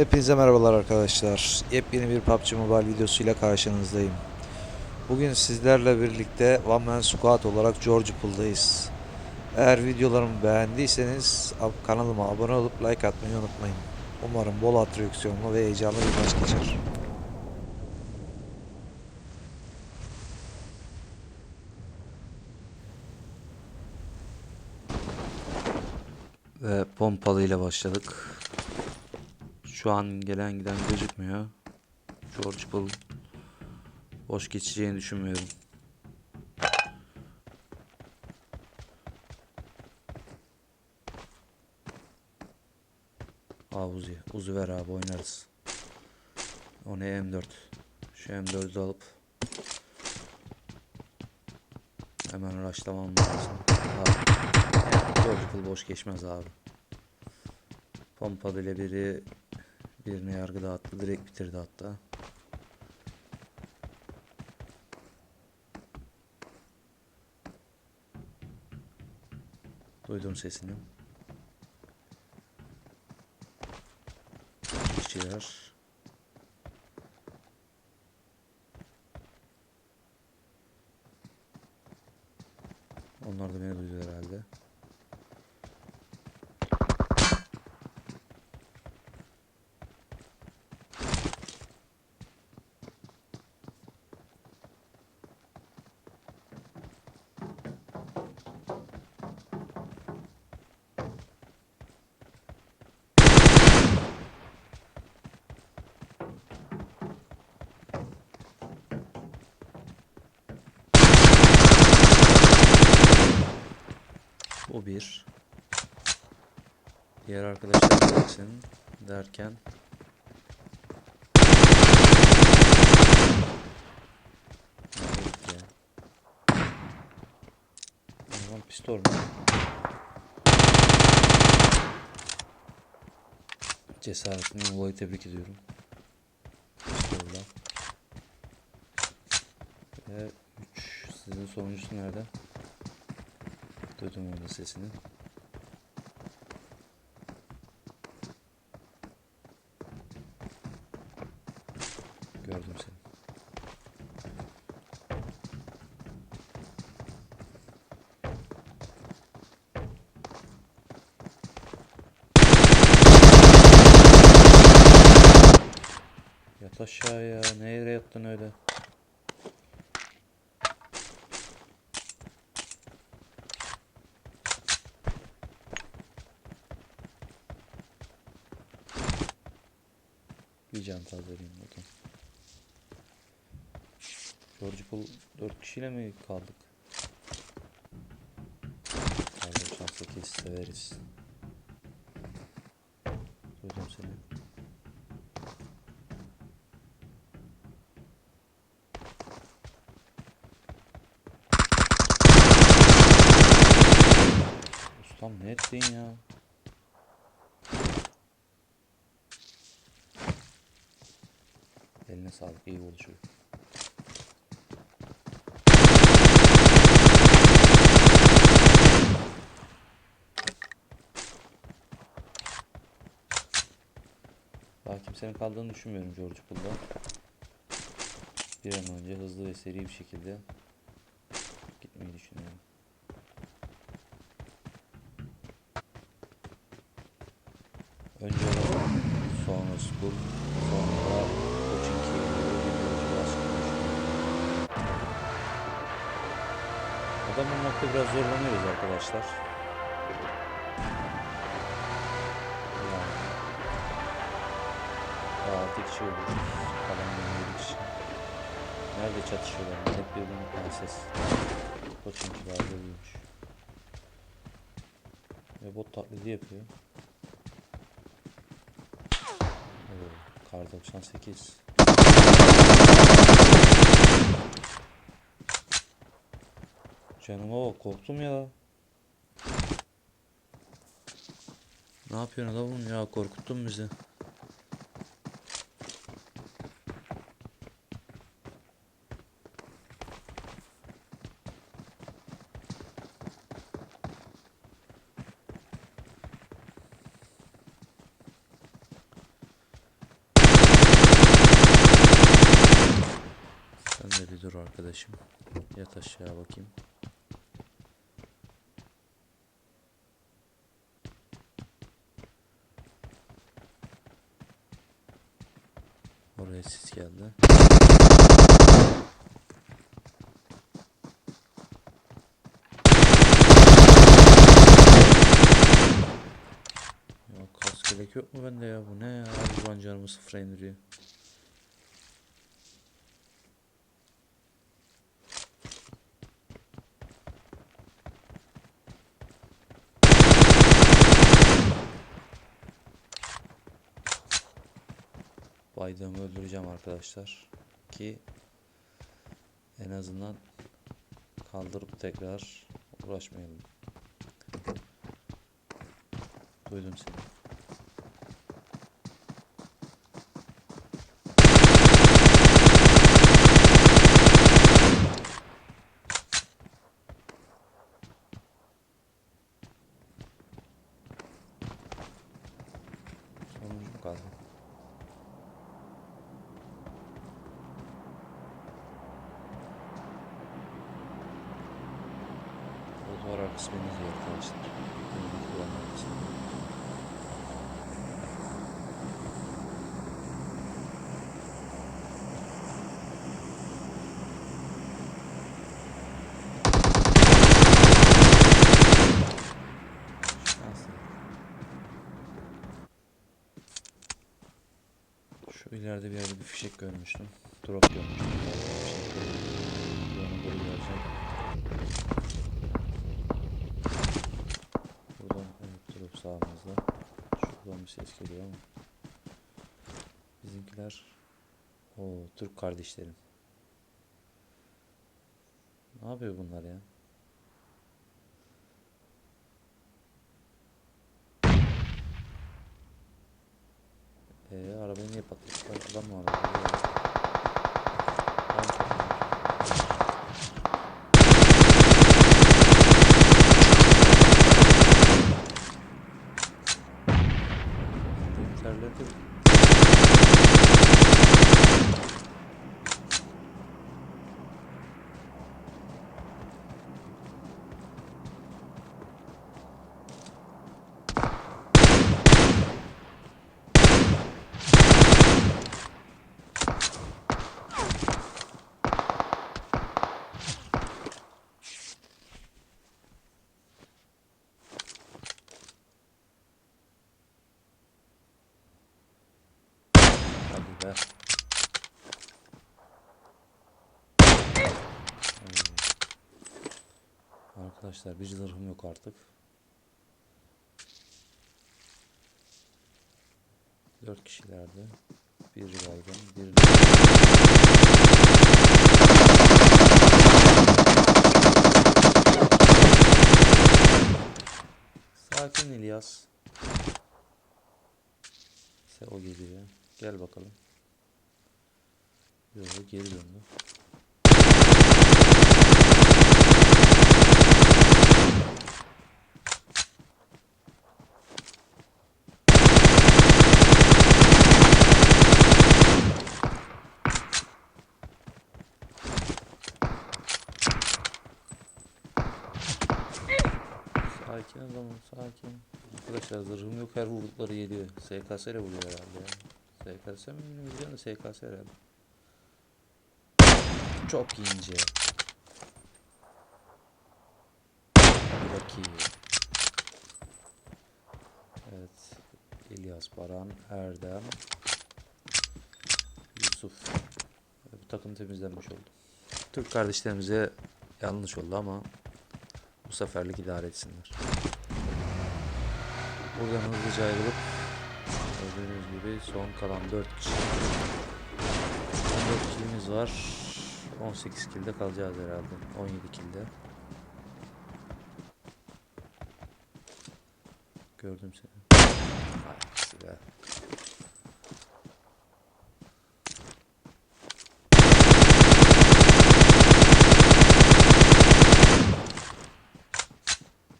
Hepinize merhabalar arkadaşlar. Yepyeni bir PUBG Mobile videosuyla karşınızdayım. Bugün sizlerle birlikte One Man Squad olarak George Pool'dayız. Eğer videolarımı beğendiyseniz kanalıma abone olup like atmayı unutmayın. Umarım bol atraksiyonlu ve heyecanlı bir maç geçer. Ve pompalıyla başladık. Şu an gelen giden gözükmüyor. George Bull boş geçeceğini düşünmüyorum. Aa Uzi. Uzi ver abi oynarız. O ne M4. Şu M4'ü alıp hemen rushlamam lazım. Abi. George Bull boş geçmez abi. Pompalıyla biri birine yargı dağıttı. Direkt bitirdi hatta. Duydum sesini. İşçiler. Onlar da beni duydu herhalde. Bu bir. Diğer arkadaşlar gelsin derken? Aman pistol mu? Cesaretini dolayı tebrik ediyorum. Pistolla. Ve 3 sizin sonuncusu nerede? Duydum orada sesini. Gördüm seni. Yat aşağıya. Ne yere yattın öyle? Bir can tazeleyeyim bakalım. George Pool 4 kişiyle mi kaldık? Kaldı şanslı kes severiz. Duydum seni. Ustam ne ettin ya? Eline sağlık iyi oluşuyor. Daha kimsenin kaldığını düşünmüyorum George Pool'da. Bir an önce hızlı ve seri bir şekilde Adam bulmakta biraz zorlanıyoruz arkadaşlar. Yani daha 6 kişi olduk. Kalan 27 kişi. Nerede çatışıyorlar? Hep birbirine ses. Koçinki daha görüyormuş. Ve bot taklidi yapıyor. Oo, Kar 98. Canıma bak korktum ya. Ne yapıyorsun oğlum ya korkuttun bizi. Sen de bir dur arkadaşım. Yat aşağı bakayım. Oraya sis geldi. Ya kask gerek yok mu bende ya? Bu ne ya? Hayvan canımı sıfıra indiriyor. Biden'ı öldüreceğim arkadaşlar. Ki en azından kaldırıp tekrar uğraşmayalım. Duydum seni. Arkası beni izliyor arkadaşlar. Duvarın arkasında. Şanslı. Şu ileride bir yerde bir fişek görmüştüm. Drop görmüştüm. Fişek görmüştüm. Buradan doğru geleceğim. Buradan evet drop sağımızda. Şuradan bir ses geliyor ama. Bizimkiler o Türk kardeşlerim. Ne yapıyor bunlar ya? Eee arabayı niye patlattılar? Adam mı aradı? Adam patlamış. Benim terledim. Hadi be. Ay. Arkadaşlar bir zırhım yok artık. Dört kişilerdi. Bir baygın, bir Sakin İlyas. Se o geliyor. Gel bakalım. Yok geri döndü. Sakin adamım sakin. Arkadaşlar zırhım yok her vurdukları geliyor. SKS ile vuruyor herhalde ya. SKS mi da SKS herhalde. Çok ince. Çok. Evet. İlyas Baran, Erdem, Yusuf. Bu takım temizlenmiş oldu. Türk kardeşlerimize yanlış oldu ama bu seferlik idare etsinler. Buradan hızlıca ayrılıp gördüğünüz gibi son kalan 4 kişi. 14 killimiz var. 18 kilde kalacağız herhalde. 17 kilde. Gördüm seni.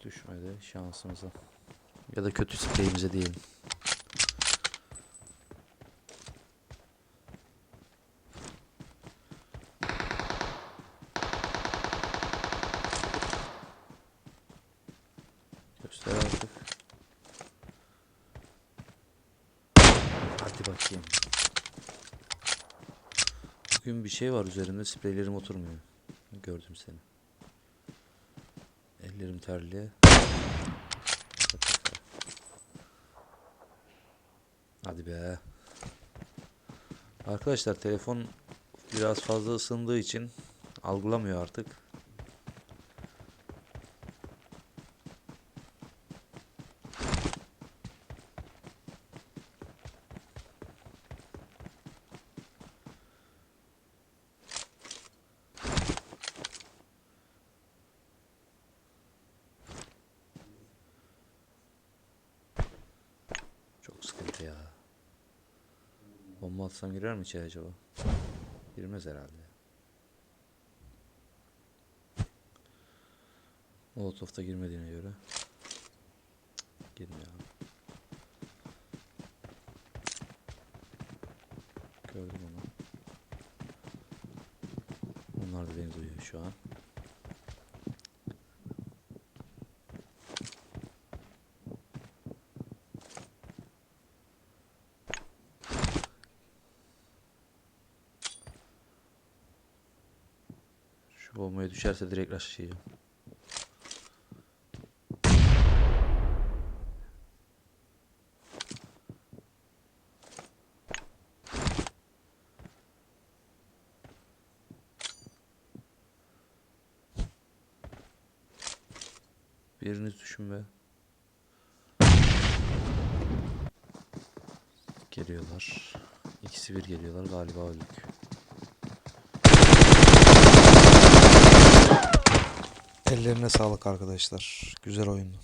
Düşmedi şansımıza. Ya da kötü spreyimize diyelim. Göster artık. Hadi bakayım. Bugün bir şey var üzerimde spreylerim oturmuyor. Gördüm seni. Ellerim terli. Hadi be. Arkadaşlar telefon biraz fazla ısındığı için algılamıyor artık. Çok sıkıntı ya. Bomba atsam girer mi içeri acaba? Girmez herhalde. Molotov'da girmediğine göre. Girmiyor abi. Gördüm onu. Onlar da beni duyuyor şu an. Bombaya düşerse direkt rushlayacağım. Biriniz düşün be. Geliyorlar. İkisi bir geliyorlar galiba öldük. Ellerine sağlık arkadaşlar. Güzel oyundu.